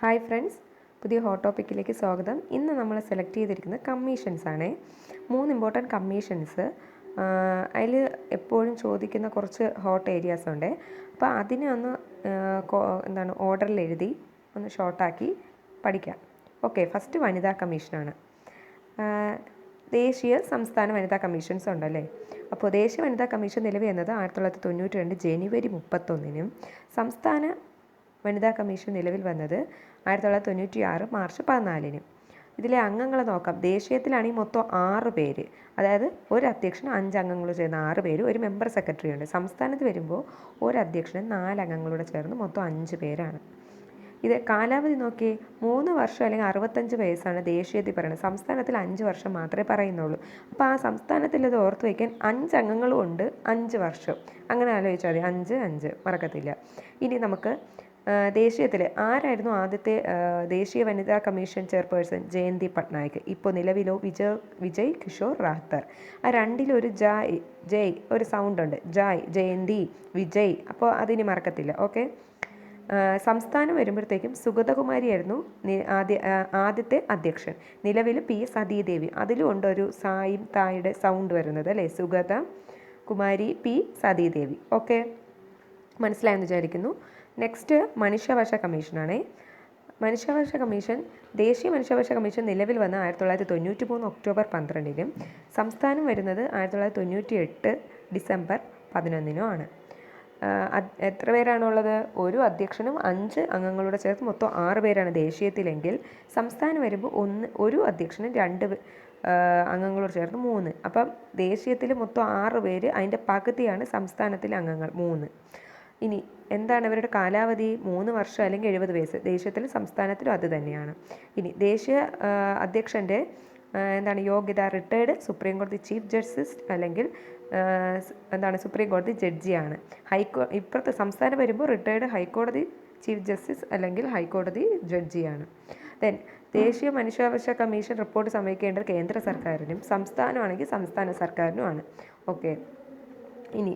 Hi friends പുതിയ hot ടോപ്പിക്കിലേക്ക് സ്വാഗതം. ഇന്ന് നമ്മൾ സെലക്ട് ചെയ്തിരിക്കുന്നത് കമ്മീഷൻസ് ആണ്. മൂന്ന് ഇമ്പോർട്ടന്റ് കമ്മീഷൻസ് അതിൽ എപ്പോഴും ചോദിക്കുന്ന കുറച്ച് ഹോട്ട് ഏരിയാസ് ഉണ്ട്. അപ്പോൾ അതിനെ ഒന്ന് എന്താണ് ഓർഡറിൽ എഴുതി ഒന്ന് ഷോർട്ടാക്കി പഠിക്കാം. ഓക്കെ ഫസ്റ്റ് വനിതാ കമ്മീഷനാണ് ദേശീയ സംസ്ഥാന വനിതാ കമ്മീഷൻസ് ഉണ്ടല്ലേ? അപ്പോൾ ദേശീയ വനിതാ കമ്മീഷൻ നിലവിൽ വന്നത് ആയിരത്തി തൊള്ളായിരത്തി തൊണ്ണൂറ്റി രണ്ട് ജനുവരി മുപ്പത്തൊന്നിനും സംസ്ഥാന വനിതാ കമ്മീഷൻ നിലവിൽ വന്നത് ആയിരത്തി തൊള്ളായിരത്തി തൊണ്ണൂറ്റി ആറ് മാർച്ച് പതിനാലിന്. ഇതിലെ അംഗങ്ങളെ നോക്കാം. ദേശീയത്തിലാണെങ്കിൽ മൊത്തം ആറ് പേര്. അതായത് ഒരു അധ്യക്ഷൻ അഞ്ച് അംഗങ്ങൾ ചേർന്ന് ആറ് പേര് ഒരു മെമ്പർ സെക്രട്ടറി ഉണ്ട്. സംസ്ഥാനത്ത് വരുമ്പോൾ ഒരു അധ്യക്ഷന് നാല് അംഗങ്ങളോട് ചേർന്ന് മൊത്തം അഞ്ച് പേരാണ്. ഇത് കാലാവധി നോക്കി മൂന്ന് വർഷം അല്ലെങ്കിൽ അറുപത്തഞ്ച് വയസ്സാണ് ദേശീയത്തിൽ പറയുന്നത്. സംസ്ഥാനത്തിൽ അഞ്ച് വർഷം മാത്രമേ പറയുന്നുള്ളൂ. അപ്പോൾ ആ സംസ്ഥാനത്തിൽ ഇത് ഓർത്ത് വയ്ക്കാൻ അഞ്ച് അംഗങ്ങളും ഉണ്ട് അഞ്ച് വർഷം. അങ്ങനെ ആലോചിച്ചാൽ മതി. അഞ്ച് അഞ്ച് മറക്കത്തില്ല. ഇനി നമുക്ക് ദേശീയത്തിൽ ആരായിരുന്നു ആദ്യത്തെ ദേശീയ വനിതാ കമ്മീഷൻ ചെയർപേഴ്സൺ ജയന്തി പട്നായിക്? ഇപ്പോൾ നിലവിലോ വിജയ് വിജയ് കിഷോർ റാത്തർ. ആ രണ്ടിലൊരു ജായ് ജയ് ഒരു സൗണ്ട് ഉണ്ട് ജായ് ജയന്തി വിജയ്. അപ്പോൾ അതിനി മറക്കത്തില്ല. ഓക്കെ? സംസ്ഥാനം വരുമ്പോഴത്തേക്കും സുഗതകുമാരിയായിരുന്നു ആദ്യ ആദ്യത്തെ അധ്യക്ഷൻ. നിലവിൽ പി എസ് സതീദേവി അതിലും ഉണ്ട് ഒരു സായും തായുടെ സൗണ്ട് വരുന്നത് അല്ലേ? സുഗത കുമാരി പി സതീദേവി. ഓക്കെ? മനസ്സിലായെന്ന് വിചാരിക്കുന്നു. നെക്സ്റ്റ് മനുഷ്യാവകാശ കമ്മീഷനാണ്. മനുഷ്യാവകാശ കമ്മീഷൻ ദേശീയ മനുഷ്യാവകാശ കമ്മീഷൻ നിലവിൽ വന്ന ആയിരത്തി തൊള്ളായിരത്തി തൊണ്ണൂറ്റി മൂന്ന് ഒക്ടോബർ പന്ത്രണ്ടിനും സംസ്ഥാനം വരുന്നത് ആയിരത്തി തൊള്ളായിരത്തി തൊണ്ണൂറ്റി എട്ട് ഡിസംബർ പതിനൊന്നിനും ആണ്. എത്ര പേരാണുള്ളത്? ഒരു അധ്യക്ഷനും അഞ്ച് അംഗങ്ങളുടെ ചേർത്ത് മൊത്തം ആറ് പേരാണ് ദേശീയത്തിലെങ്കിൽ സംസ്ഥാനം വരുമ്പോൾ ഒന്ന് ഒരു അധ്യക്ഷനും രണ്ട് അംഗങ്ങളോട് ചേർത്ത് മൂന്ന്. അപ്പം ദേശീയത്തിൽ മൊത്തം ആറ് പേര് അതിന്റെ പകുതിയാണ് സംസ്ഥാനത്തിലെ അംഗങ്ങൾ മൂന്ന്. ഇനി എന്താണ് അവരുടെ കാലാവധി? മൂന്ന് വർഷം അല്ലെങ്കിൽ എഴുപത് വയസ്സ്. ദേശീയത്തിലും സംസ്ഥാനത്തിലും അത് തന്നെയാണ്. ഇനി ദേശീയ അധ്യക്ഷന്റെ എന്താണ് യോഗ്യത? റിട്ടയർഡ് സുപ്രീം കോടതി ചീഫ് ജസ്റ്റിസ് അല്ലെങ്കിൽ എന്താണ് സുപ്രീം കോടതി ജഡ്ജിയാണ് ഹൈക്കോ ഇപ്പുറത്തെ സംസ്ഥാനം വരുമ്പോൾ റിട്ടയർഡ് ഹൈക്കോടതി ചീഫ് ജസ്റ്റിസ് അല്ലെങ്കിൽ ഹൈക്കോടതി ജഡ്ജിയാണ് ദെൻ ദേശീയ മനുഷ്യാവകാശ കമ്മീഷൻ റിപ്പോർട്ട് സമർപ്പിക്കേണ്ടത് കേന്ദ്ര സർക്കാരിനും സംസ്ഥാനമാണെങ്കിൽ സംസ്ഥാന സർക്കാരിനുമാണ്. ഓക്കെ ഇനി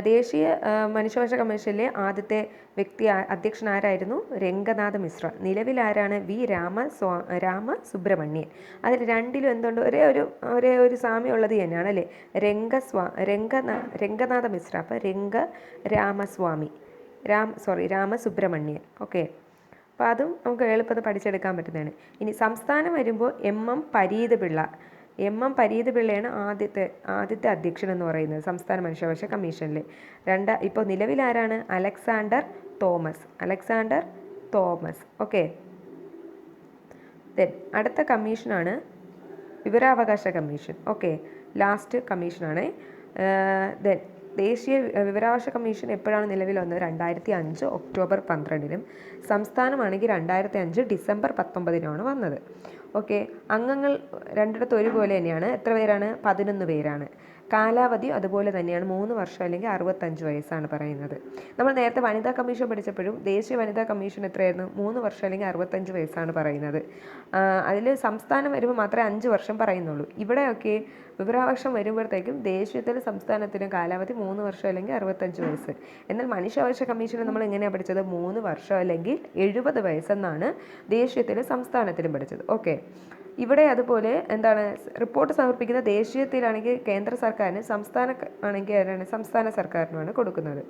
ദേശീയ മനുഷ്യവകാശ കമ്മീഷനിലെ ആദ്യത്തെ വ്യക്തി അധ്യക്ഷൻ ആരായിരുന്നു രംഗനാഥ മിശ്ര. നിലവിൽ ആരാണ്? വി. രാമ സ്വാ രാമ സുബ്രഹ്മണ്യൻ. അതിൽ രണ്ടിലും എന്തുണ്ട്? ഒരേ ഒരു ഒരേ ഒരു സാമ്യമുള്ളത് തന്നെയാണ് അല്ലേ? രംഗസ്വാ രംഗനാ രംഗനാഥ മിശ്ര. അപ്പോൾ Ranga Ramaswamy. Ram sorry Ramasubramanian okay. അപ്പോൾ അതും നമുക്ക് എളുപ്പത്തിൽ പഠിച്ചെടുക്കാൻ പറ്റുന്നതാണ്. ഇനി സംസ്ഥാനം വരുമ്പോൾ M. M. Pareeth Pillai. M M Pareeth പിള്ളയാണ് ആദ്യത്തെ ആദ്യത്തെ അധ്യക്ഷൻ എന്ന് പറയുന്നത് സംസ്ഥാന മനുഷ്യാവകാശ കമ്മീഷനിൽ രണ്ട ഇപ്പോൾ നിലവിൽ ആരാണ്? Alexander Thomas Alexander Thomas. Okay. Then അടുത്ത കമ്മീഷനാണ് വിവരാവകാശ കമ്മീഷൻ. ഓക്കെ ലാസ്റ്റ് കമ്മീഷനാണ്. ദെൻ ദേശീയ വിവരാവകാശ കമ്മീഷൻ എപ്പോഴാണ് നിലവിൽ വന്നത്? രണ്ടായിരത്തി അഞ്ച് ഒക്ടോബർ പന്ത്രണ്ടിനും സംസ്ഥാനമാണെങ്കിൽ രണ്ടായിരത്തി അഞ്ച് ഡിസംബർ പത്തൊമ്പതിനുമാണ് വന്നത്. ഓക്കെ. അംഗങ്ങൾ രണ്ടിടത്തും ഒരുപോലെ തന്നെയാണ്. എത്ര പേരാണ്? പതിനൊന്ന് പേരാണ്. കാലാവധി അതുപോലെ തന്നെയാണ് മൂന്ന് വർഷം അല്ലെങ്കിൽ അറുപത്തഞ്ച് വയസ്സാണ് പറയുന്നത്. നമ്മൾ നേരത്തെ വനിതാ കമ്മീഷൻ പഠിച്ചപ്പോഴും ദേശീയ വനിതാ കമ്മീഷൻ എത്രയായിരുന്നു? മൂന്ന് വർഷം അല്ലെങ്കിൽ അറുപത്തഞ്ച് വയസ്സാണ് പറയുന്നത്. അതിൽ സംസ്ഥാനം വരുമ്പോൾ മാത്രമേ അഞ്ച് വർഷം പറയുന്നുള്ളൂ. ഇവിടെയൊക്കെ വിവരാവകാശം വരുമ്പോഴത്തേക്കും ദേശീയത്തിലും സംസ്ഥാനത്തിലും കാലാവധി മൂന്ന് വർഷം അല്ലെങ്കിൽ അറുപത്തഞ്ച് വയസ്സ്. എന്നാൽ മനുഷ്യാവകാശ കമ്മീഷനിൽ നമ്മൾ എങ്ങനെയാണ് പഠിച്ചത്? മൂന്ന് വർഷം അല്ലെങ്കിൽ എഴുപത് വയസ്സെന്നാണ് ദേശീയത്തിലും സംസ്ഥാനത്തിലും പഠിച്ചത്. ഓക്കെ. ഇവിടെ അതുപോലെ എന്താണ് റിപ്പോർട്ട് സമർപ്പിക്കുന്ന ദേശീയത്തിലാണെങ്കിൽ കേന്ദ്ര സർക്കാരിന് സംസ്ഥാന ആണെങ്കിൽ ആരാണ് സംസ്ഥാന സർക്കാരിനുമാണ് കൊടുക്കുന്നത്.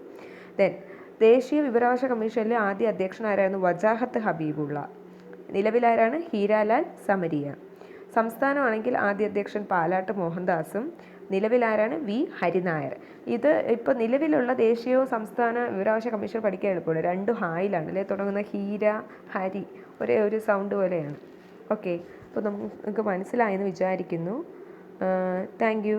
ദെൻ ദേശീയ വിവരാവകാശ കമ്മീഷനിലെ ആദ്യ അധ്യക്ഷൻ ആരായിരുന്നു? വജാഹത്ത് ഹബീബുള്ള. നിലവിലാരാണ് ഹീരാലാൽ സമരിയ. സംസ്ഥാനമാണെങ്കിൽ ആദ്യ അധ്യക്ഷൻ പാലാട്ട് മോഹൻദാസും നിലവിലാരാണ് വി ഹരിനായർ. ഇത് ഇപ്പോൾ നിലവിലുള്ള ദേശീയവും സംസ്ഥാന വിവരാവകാശ കമ്മീഷൻ പഠിക്കാൻ എളുപ്പമുള്ളൂ രണ്ടു ഹായിലാണ് അല്ലെ? തുടങ്ങുന്ന ഹീര ഹരി ഒരേ ഒരു സൗണ്ട് പോലെയാണ്. ഓക്കെ. അപ്പോൾ നമുക്ക് മനസ്സിലായെന്ന് വിചാരിക്കുന്നു. Thank you.